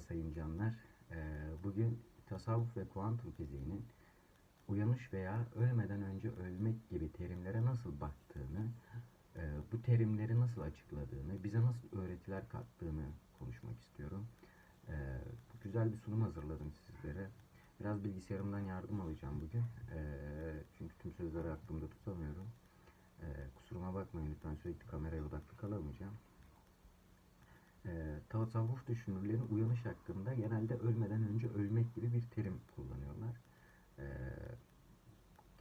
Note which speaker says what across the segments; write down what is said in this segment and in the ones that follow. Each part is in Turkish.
Speaker 1: sayın canlar. Ee, bugün tasavvuf ve kuantum fiziğinin uyanış veya ölmeden önce ölmek gibi terimlere nasıl baktığını, e, bu terimleri nasıl açıkladığını, bize nasıl öğretiler kattığını konuşmak istiyorum. Ee, güzel bir sunum hazırladım sizlere. Biraz bilgisayarımdan yardım alacağım bugün. Ee, çünkü tüm sözleri aklımda tutamıyorum. Kusuruma bakmayın lütfen sürekli kameraya odaklı kalamayacağım. Ee, tasavvuf düşünürleri uyanış hakkında genelde ölmeden önce ölmek gibi bir terim kullanıyorlar. Ee,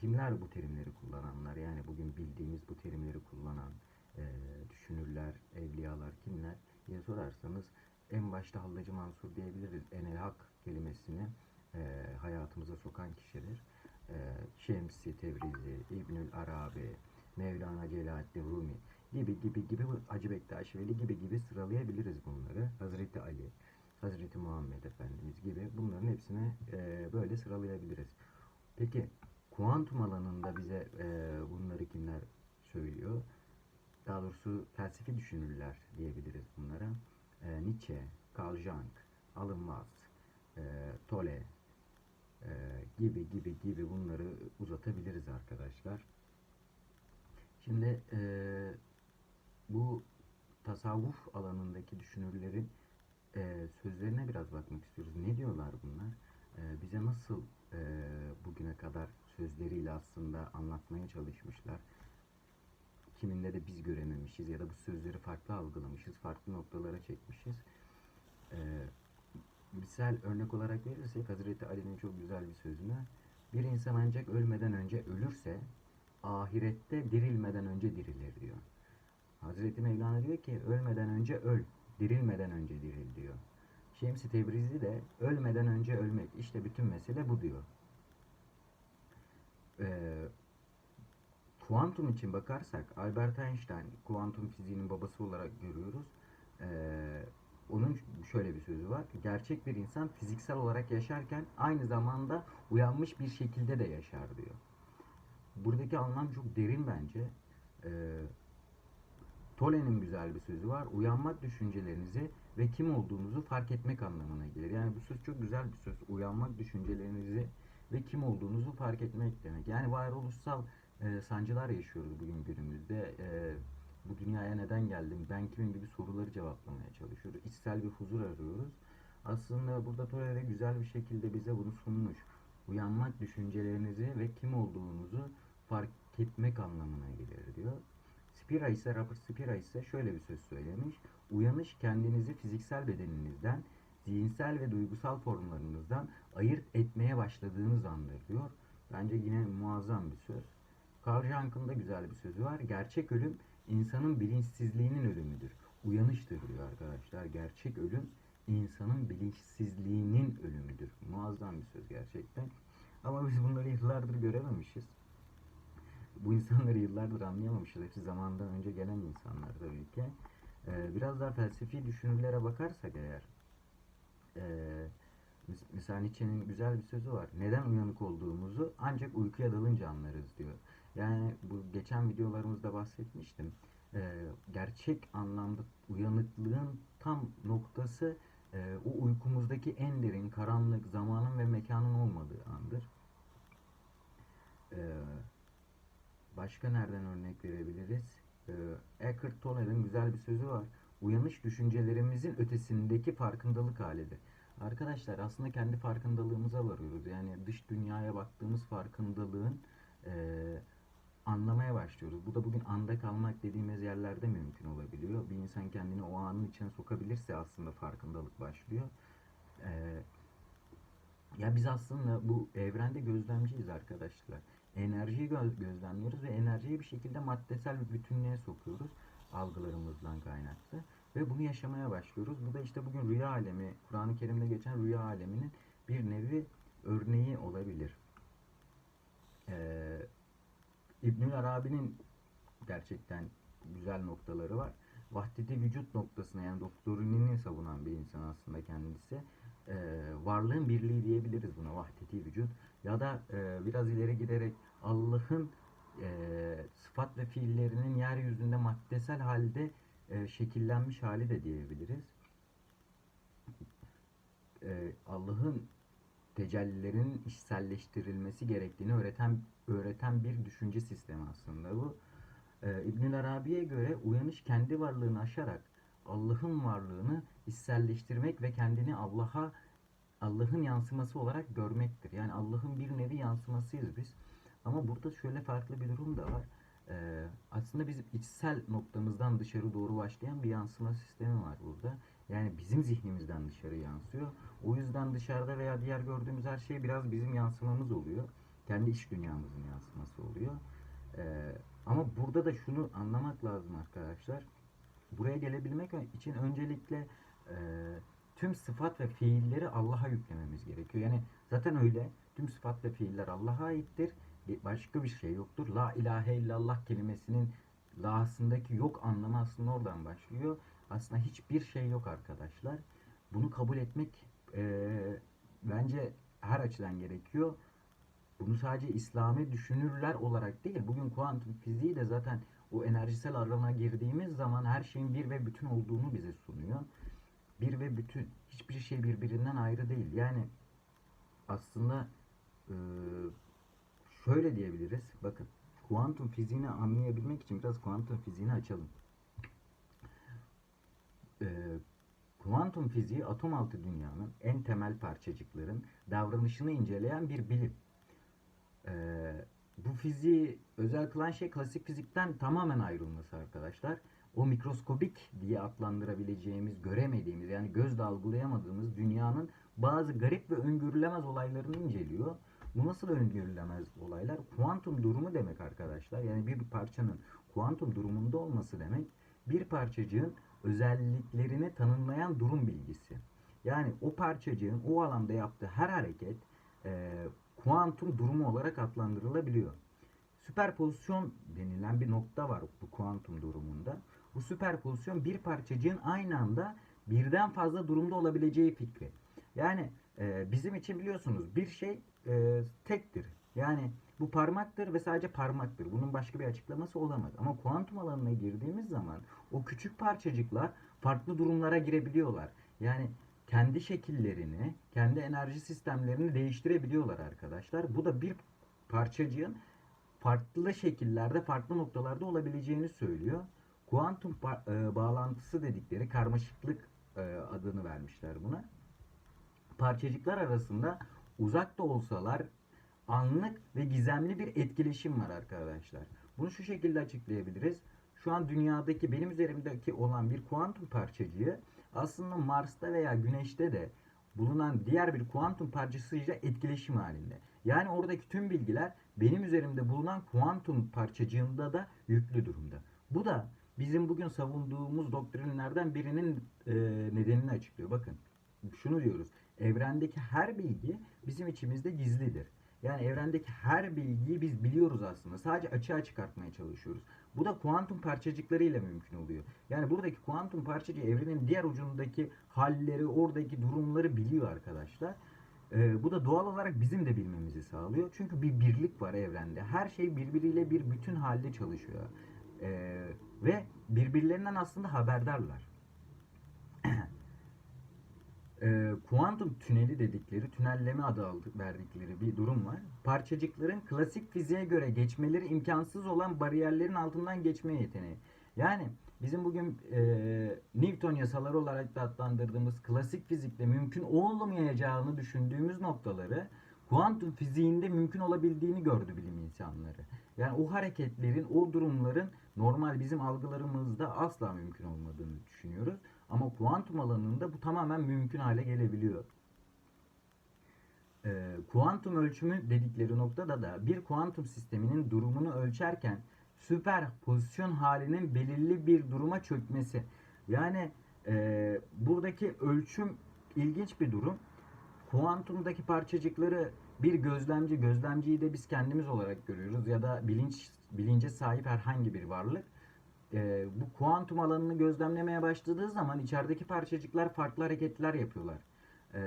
Speaker 1: kimler bu terimleri kullananlar? Yani bugün bildiğimiz bu terimleri kullanan e, düşünürler, evliyalar kimler diye sorarsanız en başta Hallacı Mansur diyebiliriz. Enel Hak kelimesini e, hayatımıza sokan kişidir. E, Şemsi Tebrizi, İbnül Arabi, Mevlana Celaleddin Rumi gibi gibi gibi Hacı Bektaş Veli gibi gibi sıralayabiliriz bunları. Hazreti Ali, Hazreti Muhammed Efendimiz gibi bunların hepsini e, böyle sıralayabiliriz. Peki kuantum alanında bize e, bunları kimler söylüyor? Daha doğrusu felsefi düşünürler diyebiliriz bunlara. E, Nietzsche, Carl Jung, Alan Watts, e, Tolle e, gibi gibi gibi bunları uzatabiliriz arkadaşlar. Şimdi e, bu tasavvuf alanındaki düşünürlerin e, sözlerine biraz bakmak istiyoruz. Ne diyorlar bunlar? E, bize nasıl e, bugüne kadar sözleriyle aslında anlatmaya çalışmışlar? Kiminde de biz görememişiz ya da bu sözleri farklı algılamışız, farklı noktalara çekmişiz. E, misal örnek olarak verirsek Hazreti Ali'nin çok güzel bir sözünü bir insan ancak ölmeden önce ölürse ahirette dirilmeden önce dirilir diyor. Hazreti Mevlana diyor ki ölmeden önce öl, dirilmeden önce diril diyor. Şemsi Tebrizi de ölmeden önce ölmek. İşte bütün mesele bu diyor. Ee, kuantum için bakarsak Albert Einstein kuantum fiziğinin babası olarak görüyoruz. Ee, onun şöyle bir sözü var. Gerçek bir insan fiziksel olarak yaşarken aynı zamanda uyanmış bir şekilde de yaşar diyor. Buradaki anlam çok derin bence. Ee, Tolle'nin güzel bir sözü var. Uyanmak düşüncelerinizi ve kim olduğunuzu fark etmek anlamına gelir. Yani bu söz çok güzel bir söz. Uyanmak düşüncelerinizi ve kim olduğunuzu fark etmek demek. Yani varoluşsal e, sancılar yaşıyoruz bugün günümüzde. E, bu dünyaya neden geldim, ben kimim gibi soruları cevaplamaya çalışıyoruz. İçsel bir huzur arıyoruz. Aslında burada Tolle de güzel bir şekilde bize bunu sunmuş. Uyanmak düşüncelerinizi ve kim olduğunuzu fark etmek anlamına gelir diyor. Spira ise, Robert Spira ise şöyle bir söz söylemiş. Uyanış kendinizi fiziksel bedeninizden, zihinsel ve duygusal formlarınızdan ayırt etmeye başladığınız andır diyor. Bence yine muazzam bir söz. Carl Jung'ın da güzel bir sözü var. Gerçek ölüm insanın bilinçsizliğinin ölümüdür. Uyanıştır diyor arkadaşlar. Gerçek ölüm insanın bilinçsizliğinin ölümüdür. Muazzam bir söz gerçekten. Ama biz bunları yıllardır görememişiz. Bu insanları yıllardır anlayamamışız. Hepsi zamandan önce gelen insanlar tabii ki. Ee, biraz daha felsefi düşünürlere bakarsak eğer e, mesela Nietzsche'nin güzel bir sözü var. Neden uyanık olduğumuzu ancak uykuya dalınca anlarız diyor. Yani bu geçen videolarımızda bahsetmiştim. Ee, gerçek anlamda uyanıklığın tam noktası e, o uykumuzdaki en derin karanlık zamanın ve mekanın olmadığı andır. Ee, başka nereden örnek verebiliriz? Ee, Eckhart Tolle'nin güzel bir sözü var. Uyanış düşüncelerimizin ötesindeki farkındalık halidir. Arkadaşlar aslında kendi farkındalığımıza varıyoruz. Yani dış dünyaya baktığımız farkındalığın e, anlamaya başlıyoruz. Bu da bugün anda kalmak dediğimiz yerlerde mümkün olabiliyor. Bir insan kendini o anın içine sokabilirse aslında farkındalık başlıyor. Ee, ya biz aslında bu evrende gözlemciyiz arkadaşlar. Enerjiyi göz gözlemliyoruz ve enerjiyi bir şekilde maddesel bir bütünlüğe sokuyoruz algılarımızdan kaynaklı ve bunu yaşamaya başlıyoruz. Bu da işte bugün rüya alemi, Kur'an-ı Kerim'de geçen rüya aleminin bir nevi örneği olabilir. Ee, İbnül Arabi'nin gerçekten güzel noktaları var. Vahdeti vücut noktasına yani doktorinini savunan bir insan aslında kendisi. Ee, varlığın birliği diyebiliriz buna vahdeti vücut. Ya da e, biraz ileri giderek Allah'ın e, sıfat ve fiillerinin yeryüzünde maddesel halde e, şekillenmiş hali de diyebiliriz. Allah'ın tecellilerinin içselleştirilmesi gerektiğini öğreten öğreten bir düşünce sistemi aslında bu. Ee, İbn Arabi'ye göre uyanış kendi varlığını aşarak Allah'ın varlığını içselleştirmek ve kendini Allah'a Allah'ın yansıması olarak görmektir. Yani Allah'ın bir nevi yansımasıyız biz. Ama burada şöyle farklı bir durum da var. Ee, aslında bizim içsel noktamızdan dışarı doğru başlayan bir yansıma sistemi var burada. Yani bizim zihnimizden dışarı yansıyor. O yüzden dışarıda veya diğer gördüğümüz her şey biraz bizim yansımamız oluyor. Kendi iç dünyamızın yansıması oluyor. Ee, ama burada da şunu anlamak lazım arkadaşlar. Buraya gelebilmek için öncelikle e, tüm sıfat ve fiilleri Allah'a yüklememiz gerekiyor. Yani zaten öyle. Tüm sıfat ve fiiller Allah'a aittir. Başka bir şey yoktur. La ilahe illallah kelimesinin la'sındaki yok anlamı aslında oradan başlıyor. Aslında hiçbir şey yok arkadaşlar. Bunu kabul etmek e, bence her açıdan gerekiyor. Bunu sadece İslami düşünürler olarak değil, bugün kuantum fiziği de zaten o enerjisel alana girdiğimiz zaman her şeyin bir ve bütün olduğunu bize sunuyor. Bir ve bütün, hiçbir şey birbirinden ayrı değil. Yani aslında e, şöyle diyebiliriz. Bakın, kuantum fiziğini anlayabilmek için biraz kuantum fiziğini açalım. E, kuantum fiziği atom altı dünyanın en temel parçacıkların davranışını inceleyen bir bilim. Ee, bu fiziği özel kılan şey klasik fizikten tamamen ayrılması arkadaşlar. O mikroskobik diye adlandırabileceğimiz, göremediğimiz yani gözle algılayamadığımız dünyanın bazı garip ve öngörülemez olaylarını inceliyor. Bu nasıl öngörülemez olaylar? Kuantum durumu demek arkadaşlar. Yani bir parçanın kuantum durumunda olması demek bir parçacığın özelliklerini tanımlayan durum bilgisi. Yani o parçacığın o alanda yaptığı her hareket e, kuantum durumu olarak adlandırılabiliyor. Süperpozisyon denilen bir nokta var bu kuantum durumunda. Bu süperpozisyon bir parçacığın aynı anda birden fazla durumda olabileceği fikri. Yani e, bizim için biliyorsunuz bir şey e, tektir. Yani bu parmaktır ve sadece parmaktır. Bunun başka bir açıklaması olamaz. Ama kuantum alanına girdiğimiz zaman o küçük parçacıklar farklı durumlara girebiliyorlar. Yani kendi şekillerini, kendi enerji sistemlerini değiştirebiliyorlar arkadaşlar. Bu da bir parçacığın farklı şekillerde, farklı noktalarda olabileceğini söylüyor. Kuantum e, bağlantısı dedikleri karmaşıklık e, adını vermişler buna. Parçacıklar arasında uzak da olsalar anlık ve gizemli bir etkileşim var arkadaşlar. Bunu şu şekilde açıklayabiliriz. Şu an dünyadaki benim üzerimdeki olan bir kuantum parçacığı aslında Mars'ta veya Güneş'te de bulunan diğer bir kuantum parçasıyla etkileşim halinde. Yani oradaki tüm bilgiler benim üzerimde bulunan kuantum parçacığında da yüklü durumda. Bu da bizim bugün savunduğumuz doktrinlerden birinin e, nedenini açıklıyor. Bakın şunu diyoruz. Evrendeki her bilgi bizim içimizde gizlidir. Yani evrendeki her bilgiyi biz biliyoruz aslında. Sadece açığa çıkartmaya çalışıyoruz. Bu da kuantum parçacıklarıyla mümkün oluyor. Yani buradaki kuantum parçacığı evrenin diğer ucundaki halleri, oradaki durumları biliyor arkadaşlar. Ee, bu da doğal olarak bizim de bilmemizi sağlıyor. Çünkü bir birlik var evrende. Her şey birbiriyle bir bütün halde çalışıyor. Ee, ve birbirlerinden aslında haberdarlar. e, kuantum tüneli dedikleri, tünelleme adı aldık, verdikleri bir durum var. Parçacıkların klasik fiziğe göre geçmeleri imkansız olan bariyerlerin altından geçme yeteneği. Yani bizim bugün e, Newton yasaları olarak da adlandırdığımız klasik fizikte mümkün olmayacağını düşündüğümüz noktaları kuantum fiziğinde mümkün olabildiğini gördü bilim insanları. Yani o hareketlerin, o durumların normal bizim algılarımızda asla mümkün olmadığını düşünüyoruz. Ama kuantum alanında bu tamamen mümkün hale gelebiliyor. Ee, kuantum ölçümü dedikleri noktada da bir kuantum sisteminin durumunu ölçerken süperpozisyon halinin belirli bir duruma çökmesi. Yani e, buradaki ölçüm ilginç bir durum. Kuantumdaki parçacıkları bir gözlemci, gözlemciyi de biz kendimiz olarak görüyoruz ya da bilinç bilince sahip herhangi bir varlık e, bu kuantum alanını gözlemlemeye başladığı zaman içerideki parçacıklar farklı hareketler yapıyorlar. E,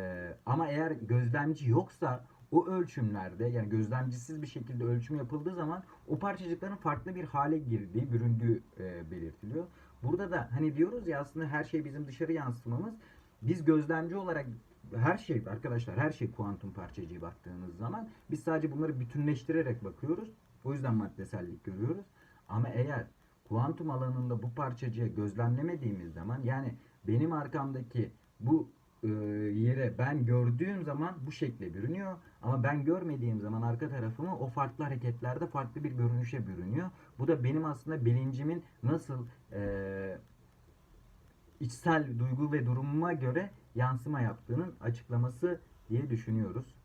Speaker 1: ama eğer gözlemci yoksa o ölçümlerde yani gözlemcisiz bir şekilde ölçüm yapıldığı zaman o parçacıkların farklı bir hale girdiği, büründüğü e, belirtiliyor. Burada da hani diyoruz ya aslında her şey bizim dışarı yansıtmamız. Biz gözlemci olarak her şey arkadaşlar her şey kuantum parçacığı baktığınız zaman biz sadece bunları bütünleştirerek bakıyoruz. O yüzden maddesellik görüyoruz. Ama eğer kuantum alanında bu parçacığı gözlemlemediğimiz zaman yani benim arkamdaki bu e, yere ben gördüğüm zaman bu şekle bürünüyor ama ben görmediğim zaman arka tarafımı o farklı hareketlerde farklı bir görünüşe bürünüyor. Bu da benim aslında bilincimin nasıl e, içsel duygu ve durumuma göre yansıma yaptığının açıklaması diye düşünüyoruz.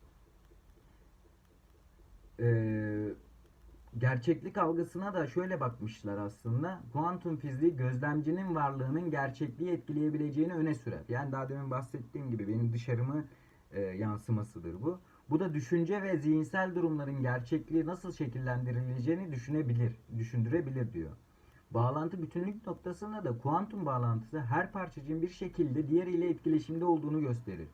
Speaker 1: Ee, gerçeklik algısına da şöyle bakmışlar aslında. Kuantum fiziği gözlemcinin varlığının gerçekliği etkileyebileceğini öne sürer. Yani daha demin bahsettiğim gibi benim dışarımı e, yansımasıdır bu. Bu da düşünce ve zihinsel durumların gerçekliği nasıl şekillendirileceğini düşünebilir, düşündürebilir diyor. Bağlantı bütünlük noktasında da kuantum bağlantısı her parçacığın bir şekilde diğeriyle etkileşimde olduğunu gösterir.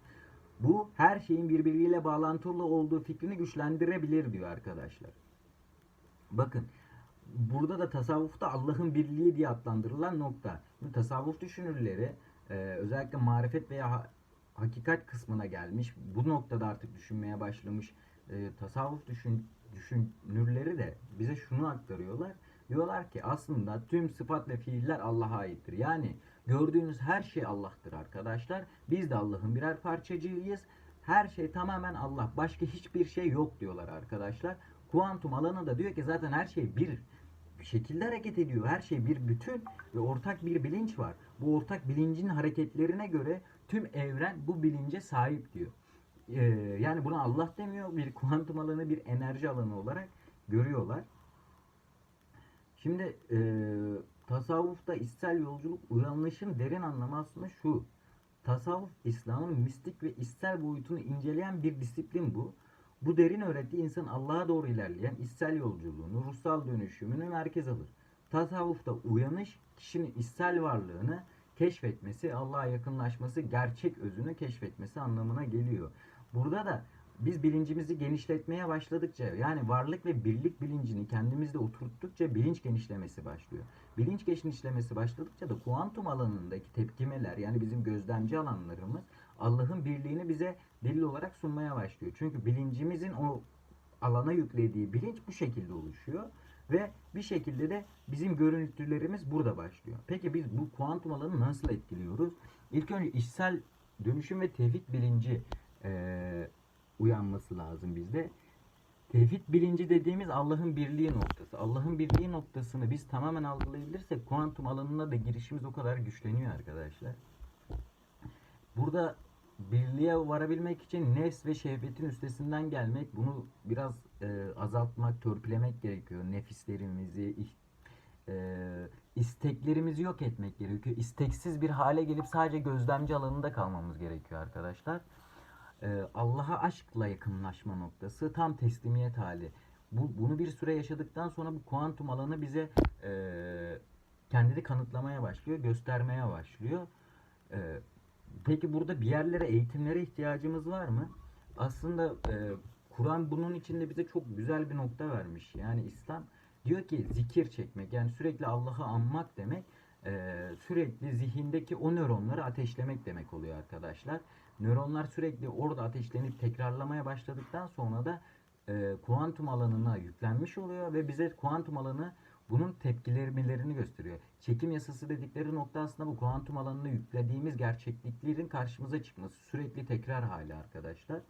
Speaker 1: Bu her şeyin birbiriyle bağlantılı olduğu fikrini güçlendirebilir diyor arkadaşlar. Bakın burada da tasavvufta Allah'ın birliği diye adlandırılan nokta. Bu tasavvuf düşünürleri e, özellikle marifet veya ha- hakikat kısmına gelmiş. Bu noktada artık düşünmeye başlamış e, tasavvuf düşün, düşünürleri de bize şunu aktarıyorlar. Diyorlar ki aslında tüm sıfat ve fiiller Allah'a aittir. Yani gördüğünüz her şey Allah'tır arkadaşlar. Biz de Allah'ın birer parçacığıyız. Her şey tamamen Allah. Başka hiçbir şey yok diyorlar arkadaşlar. Kuantum alanı da diyor ki zaten her şey bir şekilde hareket ediyor. Her şey bir bütün ve ortak bir bilinç var. Bu ortak bilincin hareketlerine göre tüm evren bu bilince sahip diyor. Ee, yani buna Allah demiyor. Bir kuantum alanı bir enerji alanı olarak görüyorlar. Şimdi e, tasavvufta içsel yolculuk uyanışın derin anlamı aslında şu. Tasavvuf İslam'ın mistik ve içsel boyutunu inceleyen bir disiplin bu. Bu derin öğreti insan Allah'a doğru ilerleyen içsel yolculuğunu, ruhsal dönüşümünü merkez alır. Tasavvufta uyanış kişinin içsel varlığını keşfetmesi, Allah'a yakınlaşması, gerçek özünü keşfetmesi anlamına geliyor. Burada da biz bilincimizi genişletmeye başladıkça yani varlık ve birlik bilincini kendimizde oturttukça bilinç genişlemesi başlıyor. Bilinç genişlemesi başladıkça da kuantum alanındaki tepkimeler yani bizim gözlemci alanlarımız birliğini bize delil olarak sunmaya başlıyor. Çünkü bilincimizin o alana yüklediği bilinç bu şekilde oluşuyor ve bir şekilde de bizim görüntülerimiz burada başlıyor. Peki biz bu kuantum alanı nasıl etkiliyoruz? İlk önce içsel dönüşüm ve tevhid bilinci eee, uyanması lazım bizde. Tevhid bilinci dediğimiz Allah'ın birliği noktası. Allah'ın birliği noktasını biz tamamen algılayabilirsek kuantum alanına da girişimiz o kadar güçleniyor arkadaşlar. Burada birliğe varabilmek için nefs ve şehvetin üstesinden gelmek, bunu biraz e, azaltmak, törpülemek gerekiyor. Nefislerimizi, e, isteklerimizi yok etmek gerekiyor. İsteksiz bir hale gelip sadece gözlemci alanında kalmamız gerekiyor arkadaşlar. E, Allah'a aşkla yakınlaşma noktası tam teslimiyet hali. Bu, bunu bir süre yaşadıktan sonra bu kuantum alanı bize e, kendini kanıtlamaya başlıyor, göstermeye başlıyor. E, Peki burada bir yerlere, eğitimlere ihtiyacımız var mı? Aslında e, Kur'an bunun içinde bize çok güzel bir nokta vermiş. Yani İslam diyor ki zikir çekmek yani sürekli Allah'ı anmak demek e, sürekli zihindeki o nöronları ateşlemek demek oluyor arkadaşlar. Nöronlar sürekli orada ateşlenip tekrarlamaya başladıktan sonra da e, kuantum alanına yüklenmiş oluyor ve bize kuantum alanı bunun tepkilerini gösteriyor. Çekim yasası dedikleri nokta aslında bu kuantum alanına yüklediğimiz gerçekliklerin karşımıza çıkması. Sürekli tekrar hali arkadaşlar.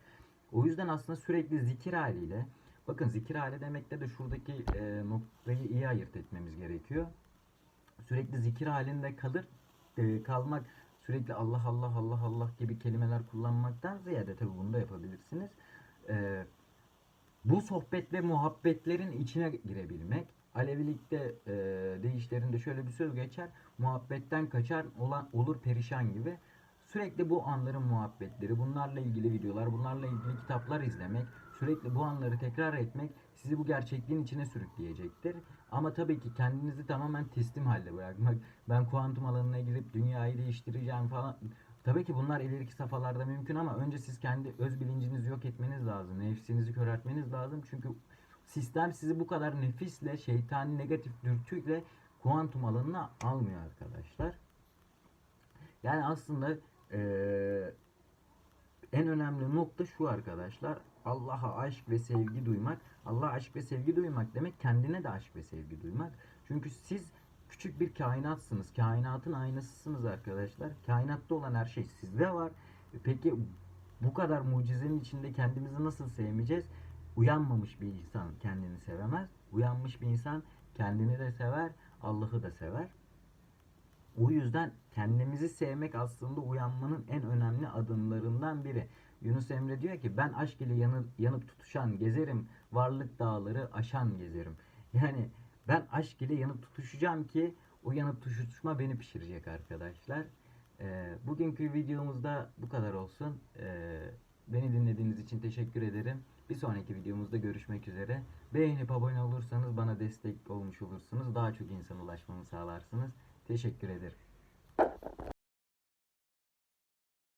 Speaker 1: O yüzden aslında sürekli zikir haliyle bakın zikir hali demekte de şuradaki e, noktayı iyi ayırt etmemiz gerekiyor. Sürekli zikir halinde kalır e, kalmak sürekli Allah Allah Allah Allah gibi kelimeler kullanmaktan ziyade tabi bunu da yapabilirsiniz. E, bu sohbet ve muhabbetlerin içine girebilmek. Alevilikte e, deyişlerinde şöyle bir söz geçer. Muhabbetten kaçar olan olur perişan gibi. Sürekli bu anların muhabbetleri, bunlarla ilgili videolar, bunlarla ilgili kitaplar izlemek, sürekli bu anları tekrar etmek sizi bu gerçekliğin içine sürükleyecektir. Ama tabii ki kendinizi tamamen teslim halde bırakmak. Ben kuantum alanına girip dünyayı değiştireceğim falan. Tabii ki bunlar ileriki safhalarda mümkün ama önce siz kendi öz bilincinizi yok etmeniz lazım. Nefsinizi köreltmeniz lazım. Çünkü sistem sizi bu kadar nefisle, şeytani negatif dürtüyle kuantum alanına almıyor arkadaşlar. Yani aslında en en önemli nokta şu arkadaşlar. Allah'a aşk ve sevgi duymak. Allah'a aşk ve sevgi duymak demek kendine de aşk ve sevgi duymak. Çünkü siz küçük bir kainatsınız. Kainatın aynasısınız arkadaşlar. Kainatta olan her şey sizde var. E Peki bu kadar mucizenin içinde kendimizi nasıl sevmeyeceğiz? Uyanmamış bir insan kendini sevemez. Uyanmış bir insan kendini de sever, Allah'ı da sever. O yüzden kendimizi sevmek aslında uyanmanın en önemli adımlarından biri. Yunus Emre diyor ki ben aşk ile yanıp, yanıp tutuşan gezerim, varlık dağları aşan gezerim. Yani ben aşk ile yanıp tutuşacağım ki o yanıp tutuşma beni pişirecek arkadaşlar. Ee, bugünkü videomuzda bu kadar olsun. Ee, beni dinlediğiniz için teşekkür ederim. Bir sonraki videomuzda görüşmek üzere. Beğenip abone olursanız bana destek olmuş olursunuz. Daha çok insana ulaşmamı sağlarsınız. Teşekkür ederim.